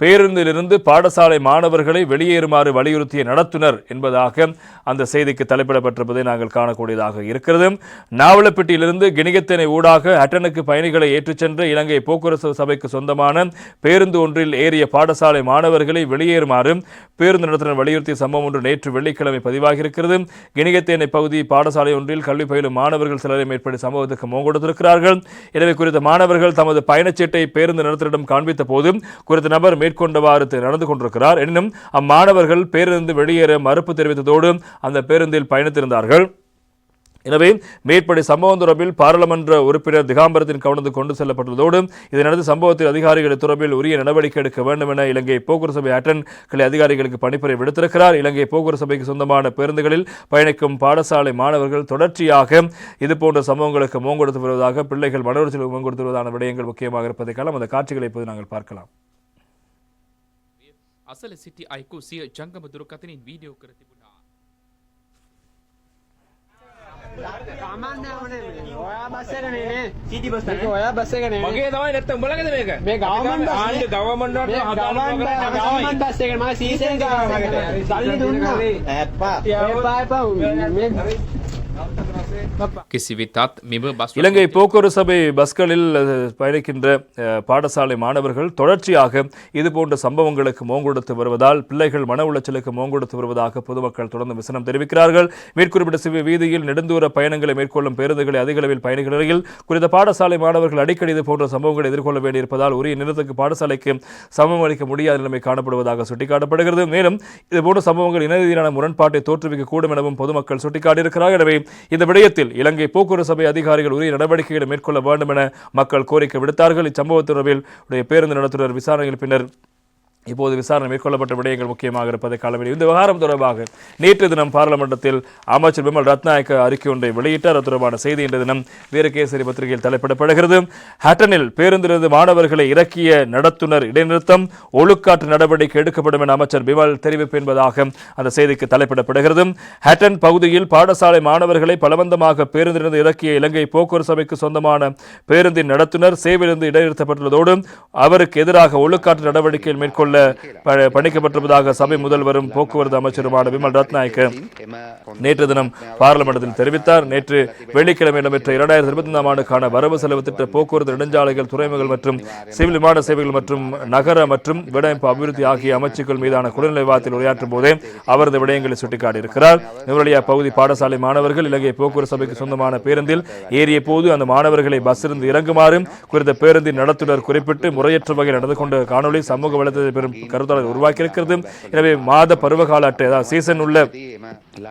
பேருந்திலிருந்து பாடசாலை மாணவர்களை வெளியேறுமாறு வலியுறுத்திய நடத்துனர் என்பதாக அந்த செய்திக்கு தலைப்பிடப்பட்டிருப்பதை நாங்கள் காணக்கூடியதாக இருக்கிறது. நாவலப்பட்டியிலிருந்து கிணிகத்தினை ஊடாக அட்டனுக்கு பயணிகளை ஏற்றுச் சென்ற இலங்கை போக்குவரத்து சபைக்கு சொந்தமான பேருந்து ஒன்றில் ஏறிய பாடசாலை மாணவர்களை வெளியேறுமாறு பேருந்து நடத்துனர் வலியுறுத்திய சம்பவம் ஒன்று நேற்று வெள்ளிக்கிழமை பதிவாகியிருக்கிறது. கிணிகத்தேனை பகுதி பாடசாலை ஒன்றில் கல்வி பயிலும் மாணவர்கள் சிலரை மேற்பட்ட சம்பவத்துக்கு முகம் கொடுத்திருக்கிறார்கள். எனவே குறித்த மாணவர்கள் தமது பயணச்சீட்டை பேருந்து நடத்துனரிடம் காண்பித்த போது குறித்த நபர் மேற்கொண்டவாறு நடந்து கொண்டிருக்கிறார். எனினும் அம்மாணவர்கள் பேருந்து வெளியேற மறுப்பு தெரிவித்ததோடு அந்த பேருந்தில் பயணித்திருந்தார்கள். எனவே மேற்படி சம்பவம் தொடர்பில் பாராளுமன்ற உறுப்பினர் திகாம்பரத்தின் கவனத்துக்கு கொண்டு செல்லப்பட்டுள்ளதோடு இதனடுத்து சம்பவத்தில் அதிகாரிகள் தொடர்பில் உரிய நடவடிக்கை எடுக்க வேண்டும் என இலங்கை போக்குவரத்து சபை அட்டன் கிளை அதிகாரிகளுக்கு பணிப்புரை விடுத்திருக்கிறார். இலங்கை போக்குவரத்து சபைக்கு சொந்தமான பேருந்துகளில் பயணிக்கும் பாடசாலை மாணவர்கள் தொடர்ச்சியாக இதுபோன்ற சம்பவங்களுக்கு முகம் கொடுத்து வருவதாக பிள்ளைகள் மன உளைச்சலுக்கு முகம் கொடுத்து வருவதான விடயங்கள் முக்கியமாக இருப்பதை காலம் அந்த காட்சிகளை இப்போது நாங்கள் பார்க்கலாம். අසල සිටි අයකු සිය ජංගම දුරකථනින් වීඩියෝ කර තිබුණා. ඔයා බස් එක නේ මගේ තමයි නැත්තම් උඹලගේද මේක? මේ ගවර්න්මන්ට් බස් ආණ්ඩු ගවර්න්මන්ට් වලට හදාගන්න ගවර්න්මන්ට් බස් එක මම සීසන් ගාවට සල්ලි දුන්නා. එපා. එපා එපා මේ இலங்கை போக்குவரத்து சபை பஸ்களில் பயணிக்கின்ற பாடசாலை மாணவர்கள் தொடர்ச்சியாக இதுபோன்ற சம்பவங்களுக்கு முகம் கொடுத்து வருவதால் பிள்ளைகள் மன உளைச்சலுக்கு முகம் கொடுத்து வருவதாக பொதுமக்கள் தொடர்ந்து விசனம் தெரிவிக்கிறார்கள். மேற்குறிப்பிட்ட வீதியில் நெடுந்தூர பயணங்களை மேற்கொள்ளும் பேருந்துகளை அதிக அளவில் பயணிகள் நிலையில் குறித்த பாடசாலை மாணவர்கள் அடிக்கடி இது போன்ற சம்பவங்களை எதிர்கொள்ள வேண்டியிருப்பதால் உரிய நிறுத்தத்துக்கு பாடசாலைக்கு சமம் அளிக்க முடியாத நிலைமை காணப்படுவதாக சுட்டிக்காட்டப்படுகிறது. மேலும் இதுபோன்ற சம்பவங்கள் இன ரீதியிலான முரண்பாட்டை தோற்றுவிக்கக்கூடும் எனவும் பொதுமக்கள் சுட்டிக்காட்டியிருக்கிறார்கள். எனவே இந்த விடயத்தில் இலங்கை போக்குவரத்து சபை அதிகாரிகள் உரிய நடவடிக்கைகளை மேற்கொள்ள வேண்டும் என மக்கள் கோரிக்கை விடுத்தார்கள். இச்சம்பவ தொடர்பில் உடைய பேருந்து நடத்துனர் விசாரணையில் பின்னர் இப்போது விசாரணை மேற்கொள்ளப்பட்ட விடயங்கள் முக்கியமாக இருப்பதை காணவில்லை இந்த விவகாரம் தொடர்பாக நேற்று தினம் பாராளுமன்றத்தில் அமைச்சர் விமல் ரத்நாயக்க அறிக்கை ஒன்றை வெளியிட்டார். அது தொடர்பான செய்தி இன்று தினம் வீரகேசரி பத்திரிகையில் தலைப்பிடப்படுகிறது. ஹட்டனில் பேருந்திலிருந்து மாணவர்களை இறக்கிய நடத்துனர் இடைநிறுத்தம் ஒழுக்காற்று நடவடிக்கை எடுக்கப்படும் என அமைச்சர் விமல் தெரிவிப்பு என்பதாக அந்த செய்திக்கு தலைப்பிடப்படுகிறது. ஹட்டன் பகுதியில் பாடசாலை மாணவர்களை பலவந்தமாக பேருந்திலிருந்து இறக்கிய இலங்கை போக்குவரத்து சபைக்கு சொந்தமான பேருந்தின் நடத்துனர் சேவையிலிருந்து இடைநிறுத்தப்பட்டுள்ளதோடு அவருக்கு எதிராக ஒழுக்காற்று நடவடிக்கைகள் மேற்கொள்ள ப- பணிக்கப்பட்டிருப்பதாக சபை முதல்வரும் போக்குவரத்து அமைச்சருமான விமல் ரத்நாயக்க நேற்று தினம் பாராளுமன்றத்தில் தெரிவித்தார். நேற்று வெள்ளிக்கிழமை இடம்பெற்ற இரண்டாயிரத்தி இருபத்தி ஐந்தாம் ஆண்டுக்கான வரவு செலவு திட்ட போக்குவரத்து நெடுஞ்சாலைகள் துறைமுகங்கள் மற்றும் சிவில் விமான சேவைகள் மற்றும் நகர மற்றும் விடமைப்பு அபிவிருத்தி ஆகிய அமைச்சுக்கள் மீதான குடிநிலை விவாதத்தில் உரையாற்றும் போதே அவரது விடயங்களை சுட்டிக்காட்டியிருக்கிறார். நுவரலியா பகுதி பாடசாலை மாணவர்கள் இலங்கை போக்குவரத்து சபைக்கு சொந்தமான பேருந்தில் ஏறிய போது அந்த மாணவர்களை பஸ்ஸிலிருந்து இறங்குமாறு குறித்த பேருந்தின் நடத்துனர் குறிப்பிட்டு முறையற்ற வகையில் நடந்து கொண்ட காணொலி சமூக வலைதளத்தில் பெரும் கருத்தாளர் உருவாக்கியிருக்கிறது. எனவே மாத பருவகால அட்டை அதாவது சீசன் உள்ள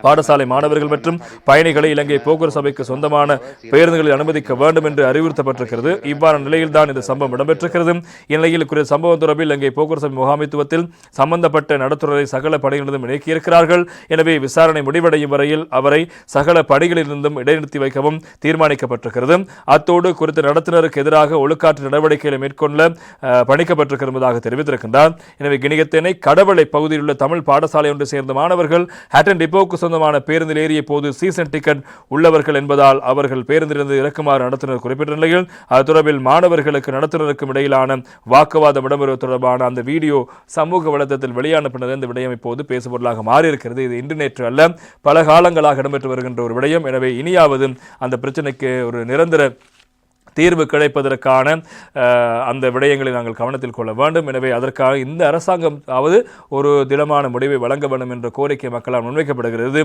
பாடசாலை மாணவர்கள் மற்றும் பயணிகளை இலங்கை போக்குவரத்து சபைக்கு சொந்தமான பேருந்துகளில் அனுமதிக்க வேண்டும் என்று அறிவுறுத்தப்பட்டிருக்கிறது. இவ்வாறான நிலையில்தான் இந்த சம்பவம் இடம்பெற்றிருக்கிறது. இந்நிலையில் குறித்த சம்பவம் தொடர்பில் இலங்கை போக்குவரத்து சபை முகாமைத்துவத்தில் சம்பந்தப்பட்ட நடத்துறை சகல படைகளிலிருந்தும் இணைக்கியிருக்கிறார்கள். எனவே விசாரணை முடிவடையும் வரையில் அவரை சகல படைகளிலிருந்தும் இடைநிறுத்தி வைக்கவும் தீர்மானிக்கப்பட்டிருக்கிறது. அத்தோடு குறித்த நடத்துனருக்கு எதிராக ஒழுக்காற்று நடவடிக்கைகளை மேற்கொள்ள பணிக்கப்பட்டிருக்கிறதாக தெரிவித்திருக்கின்றார். எனவே கிணிகத்தேனை கடவளை பகுதியில் உள்ள தமிழ் பாடசாலை ஒன்று சேர்ந்த மாணவர்கள் ஹட்டன் டிப்போவுக்கு சொந்தமான பேருந்தில் ஏறிய போது சீசன் டிக்கெட் உள்ளவர்கள் என்பதால் அவர்கள் பேருந்திலிருந்து இறக்குமாறு நடத்துனர். குறிப்பிட்ட நிலையில் அது தொடர்பில் மாணவர்களுக்கு நடத்துனருக்கும் இடையிலான வாக்குவாதம் இடம்பெறுவது தொடர்பான அந்த வீடியோ சமூக வலைதளத்தில் வெளியான பின்னர் இந்த விடயம் இப்போது பேசுபொருளாக மாறியிருக்கிறது. இது இன்று நேற்று அல்ல பல காலங்களாக இடம்பெற்று வருகின்ற ஒரு விடயம். எனவே இனியாவது அந்த பிரச்சனைக்கு ஒரு நிரந்தர தீர்வு கிடைப்பதற்கான அந்த விடயங்களை நாங்கள் கவனத்தில் கொள்ள வேண்டும். எனவே அதற்காக இந்த அரசாங்கம் அதாவது ஒரு திடமான முடிவை வழங்க வேண்டும் என்ற கோரிக்கை மக்களால் முன்வைக்கப்படுகிறது.